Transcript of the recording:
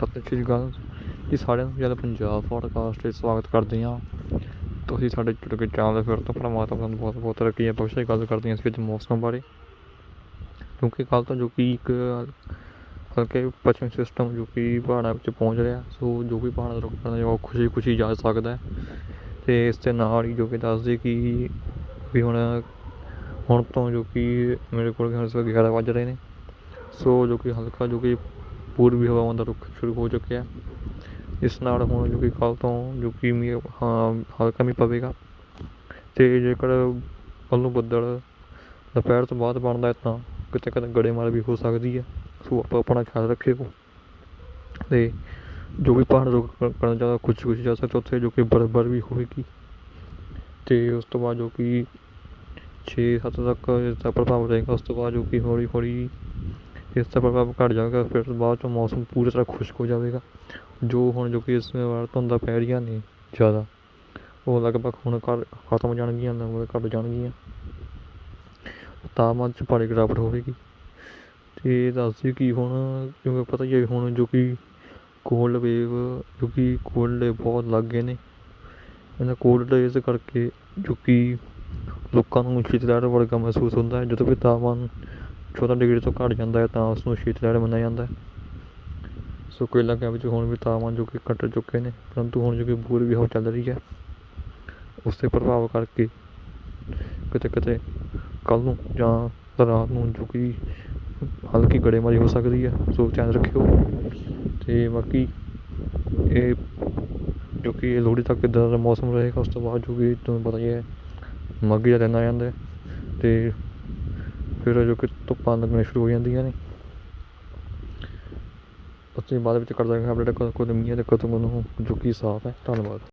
ਸਤਿ ਸ਼੍ਰੀ ਅਕਾਲ ਜੀ ਸਾਰਿਆਂ ਨੂੰ। ਜ਼ਿਆਦਾ ਪੰਜਾਬ ਪੋਡਕਾਸਟ 'ਤੇ ਸਵਾਗਤ ਕਰਦੇ ਹਾਂ। ਤੁਸੀਂ ਸਾਡੇ ਜੁੜ ਕੇ ਚੈਨਲ ਦੇ ਫਿਰ ਤੋਂ ਪਰਮਾਤਮਾ ਨੂੰ ਬਹੁਤ ਬਹੁਤ ਰੱਖੀਏ ਬਖਸ਼ੇ ਗੱਲ ਕਰਦੇ ਹਾਂ ਇਸ ਵਿੱਚ ਮੌਸਮ ਬਾਰੇ। ਕਿਉਂਕਿ ਕੱਲ੍ਹ ਤੋਂ ਜੋ ਕਿ ਇੱਕ ਹਲਕੇ ਪੱਛਮੀ ਸਿਸਟਮ ਜੋ ਕਿ ਪਹਾੜਾਂ ਵਿੱਚ ਪਹੁੰਚ ਰਿਹਾ, ਸੋ ਜੋ ਵੀ ਪਹਾੜਾਂ ਦਾ ਰੁੱਖ ਹੈ ਉਹ ਖੁਸ਼ੀ ਖੁਸ਼ੀ ਜਾ ਸਕਦਾ ਹੈ। ਅਤੇ ਇਸ ਦੇ ਨਾਲ ਹੀ ਜੋ ਕਿ ਦੱਸਦੇ ਕਿ ਵੀ ਹੁਣ ਹੁਣ ਤੋਂ ਜੋ ਕਿ ਮੇਰੇ ਕੋਲ ਹੁਣ ਇਸ ਵੇਲੇ ਗਿਆਰਾਂ ਵੱਜ ਰਹੇ ਨੇ। ਸੋ ਜੋ ਕਿ ਹਲਕਾ ਜੋ ਕਿ ਪੂਰਬੀ ਹਵਾਵਾਂ ਦਾ ਰੁੱਖ ਸ਼ੁਰੂ ਹੋ ਚੁੱਕਿਆ ਇਸ ਨਾਲ ਹੁਣ ਜੋ ਕਿ ਕੱਲ੍ਹ ਤੋਂ ਜੋ ਕਿ ਮੀਂਹ ਹਾਂ, ਹਲਕਾ ਮੀਂਹ ਪਵੇਗਾ। ਅਤੇ ਜੇਕਰ ਕੱਲ੍ਹ ਨੂੰ ਬੱਦਲ ਦੁਪਹਿਰ ਤੋਂ ਬਾਅਦ ਬਣਦਾ ਹੈ ਤਾਂ ਕਿਤੇ ਕਿਤੇ ਗੜੇਮਾਰ ਵੀ ਹੋ ਸਕਦੀ ਹੈ। ਸੋ ਆਪਾਂ ਆਪਣਾ ਖਿਆਲ ਰੱਖਿਓ। ਅਤੇ ਜੋ ਵੀ ਪਹਾੜ ਰੁੱਖ ਕਰਨ ਜ਼ਿਆਦਾ ਖੁਸ਼ੀ ਖੁਸ਼ੀ ਜਾ ਸਕਦਾ ਉੱਥੇ ਜੋ ਕਿ ਬਰਫ਼ਬਾਰੀ ਵੀ ਹੋਵੇਗੀ। ਅਤੇ ਉਸ ਤੋਂ ਬਾਅਦ ਜੋ ਕਿ ਛੇ ਸੱਤ ਤੱਕ ਇਸ ਦਾ ਪ੍ਰਭਾਵ ਰਹੇਗਾ, ਉਸ ਤੋਂ ਬਾਅਦ ਜੋ ਕਿ ਹੌਲੀ ਹੌਲੀ ਇਸ ਦਾ ਪ੍ਰਭਾਵ ਘੱਟ ਜਾਵੇਗਾ, ਫਿਰ ਬਾਅਦ ਚੋਂ ਮੌਸਮ ਪੂਰੀ ਤਰ੍ਹਾਂ ਖੁਸ਼ਕ ਹੋ ਜਾਵੇਗਾ। ਜੋ ਹੁਣ ਜੋ ਕਿ ਇਸ ਵਾਰ ਧੁੰਦਾਂ ਪੈ ਰਹੀਆਂ ਨੇ ਜ਼ਿਆਦਾ, ਉਹ ਲਗਭਗ ਹੁਣ ਘਰ ਖਤਮ ਹੋ ਜਾਣਗੀਆਂ ਲਗਭਗ ਘੱਟ ਜਾਣਗੀਆਂ। ਤਾਪਮਾਨ 'ਚ ਭਾਰੀ ਗਿਰਾਵਟ ਹੋਵੇਗੀ। ਅਤੇ ਦੱਸਦੀ ਕਿ ਹੁਣ, ਕਿਉਂਕਿ ਪਤਾ ਹੀ ਹੈ ਹੁਣ ਜੋ ਕਿ ਕੋਲਡ ਵੇਵ ਜੋ ਕਿ ਕੋਲਡ ਡੇ ਬਹੁਤ ਲੱਗ ਗਏ ਨੇ। ਇਹਨਾਂ ਕੋਲਡ ਡੇ ਕਰਕੇ ਜੋ ਕਿ ਲੋਕਾਂ ਨੂੰ ਸ਼ੀਤ ਲਹਿਰ ਵਰਗਾ ਮਹਿਸੂਸ ਹੁੰਦਾ ਹੈ, ਜਦੋਂ ਵੀ ਤਾਪਮਾਨ ਚੌਦਾਂ ਡਿਗਰੀ ਤੋਂ ਘੱਟ ਜਾਂਦਾ ਹੈ ਤਾਂ ਉਸ ਨੂੰ ਸ਼ੀਤ ਲਹਿਰ ਮੰਨਿਆ ਜਾਂਦਾ ਹੈ। ਸੋ ਕਈ ਇਲਾਕਿਆਂ ਵਿੱਚ ਹੁਣ ਵੀ ਤਾਪਮਾਨ ਜੋ ਕਿ ਘਟ ਚੁੱਕੇ ਨੇ, ਪਰੰਤੂ ਹੁਣ ਜੋ ਕਿ ਪੂਰਬੀ ਹਵਾ ਚੱਲ ਰਹੀ ਹੈ ਉਸ ਦੇ ਪ੍ਰਭਾਵ ਕਰਕੇ ਕਿਤੇ ਕਿਤੇ ਕੱਲ੍ਹ ਨੂੰ ਜਾਂ ਰਾਤ ਨੂੰ ਜੋ ਕਿ ਹਲਕੀ ਗੜੇਮਾਰੀ ਹੋ ਸਕਦੀ ਹੈ, ਸੋ ਧਿਆਨ ਰੱਖਿਓ। ਅਤੇ ਬਾਕੀ ਇਹ ਜੋ ਕਿ ਇਹ ਲੋਹੜੀ ਤੱਕ ਇੱਦਾਂ ਦਾ ਮੌਸਮ ਰਹੇਗਾ, ਉਸ ਤੋਂ ਬਾਅਦ ਜੋ ਕਿ ਤੁਹਾਨੂੰ ਪਤਾ ਹੀ ਹੈ, ਮਾਘੀ ਦਾ ਦਿਨ ਆ ਜਾਂਦਾ ਹੈ। ਅਤੇ ਫਿਰ ਜੋ ਕਿ ਧੁੱਪਾਂ ਲੱਗਣੀਆਂ ਸ਼ੁਰੂ ਹੋ ਜਾਂਦੀਆਂ ਨੇ। ਉਸ ਤੋਂ ਬਾਅਦ ਵਿੱਚ ਕਰਦਾ ਹਾਂ ਕਦੋਂ ਕਦੋਂ ਮੀਂਹ ਅਤੇ ਕਦੋਂ ਕਦੋਂ ਜੋ ਕਿ ਸਾਫ਼ ਹੈ। ਧੰਨਵਾਦ।